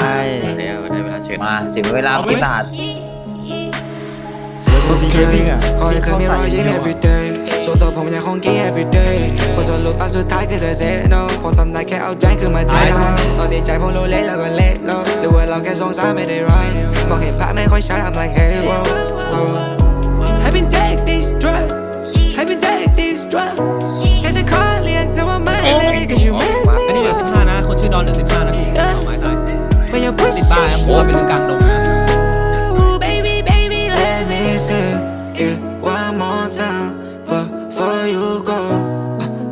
ใช่แล้วได้เวลาเชิญมาถึงเวลาปีศาจ เควิ่งอะขอให้เธอมีรอยยิ้ม everyday ส่วนตัวผมยังคงกิน everyday บทสรุปตอนสุดท้ายคือเธอ say no ผมทำได้แค่เอาใจคือมาเทตอนนี้ใจผมรู้เละแล้วก็เละโลหรือว่าเราแค่สงสารไม่ได้รักมองเห็นภาพไม่ค่อยชัด I'm like hey whoa บ้านครับเพราะว่าเป็นเรื่องกลางดงนะ Ooh, baby, baby, let me say it one more time before you go.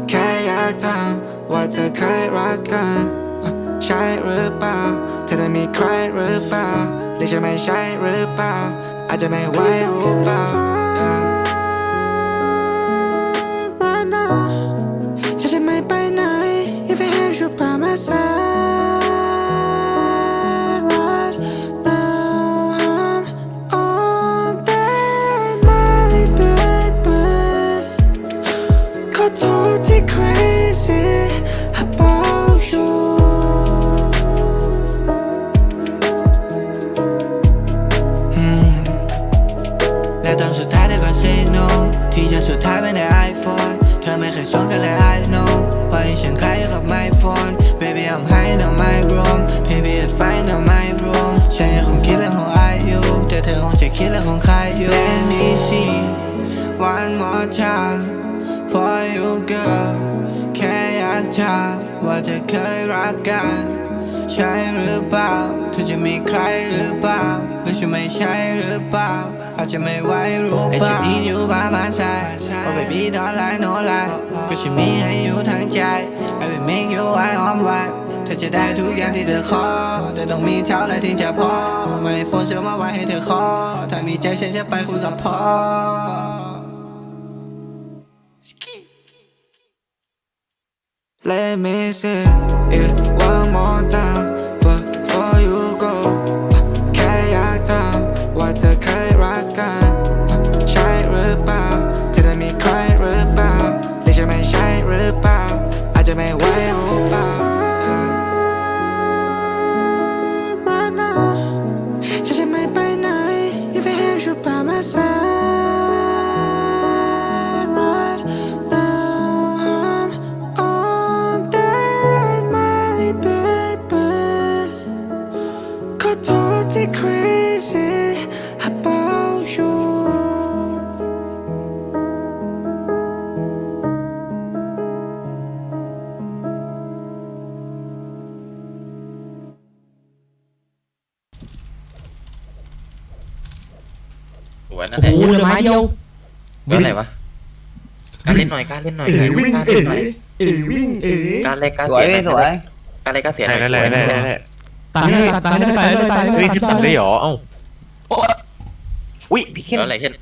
แค่อยากถามว่าเธอเคยรักกันใช่หรือเปล่าเธอได้มีใครหรือเปล่าหรือจะไม่ใช่หรือเปล่าอาจจะไม่ไหวหรือเปล่า Right now ฉันจะไม่ไปไหน If I have you by my side ขอโทษที่ crazy about you และตอนสุดท้ายเธอก็ say no ที่จะสุดท้ายไม่ใน iPhone เธอไม่เคยสนกันเลย I know เพราะฉันใครอยู่กับ my phone baby I'm high on my room baby it's fine on my room ฉันยังคงคิดเรื่องของอายุแต่เธอคงจะคิดเรื่องของใครอยู่ Let me see one more time for you girl แค่อยากถามว่าเธอเคยรักกัน ใช่หรือเปล่า เธอจะมีใครหรือเปล่า หรือจะไม่ใช่หรือเปล่า อาจจะไม่ไหวรู้เปล่า I should need you by my side Oh baby don't lie no lie ก็ฉันมีให้อยู่ทั้งใจ I will make you one on one เธอจะได้ทุกอย่างที่เธอขอ แต่ต้องมีเท่าไรถึงจะพอ ไม่โฟนเชื่อมาไว้ให้เธอขอ ถ้ามีใจฉันจะไปคุยกับพ่อ Let me say it one more time before you go แค่อยากถามว่าเธอเคยรักกันใช่หรือเปล่า เธอได้มีใครหรือเปล่าหรือจะไม่ใช่หรือเปล่า อาจจะไม่ วยนั่นโอ้แหละโหเหลือไม้เดียวเบอร์อะไรวะการเล่นหน่อยการเล่นหน่อยการเล่นหน่อยเอวิ่งเอการเล่นการสวยเสียพี่สวยการเล่นการเสียหน่อยได้สได้วยได้ได้ได้ตายได้ตายได้ตายได้ตายได้เฮ้ยขึ้นตังได้เหรอเอ้าอุ้ยพี่เคนแล้วอะไรขึ้น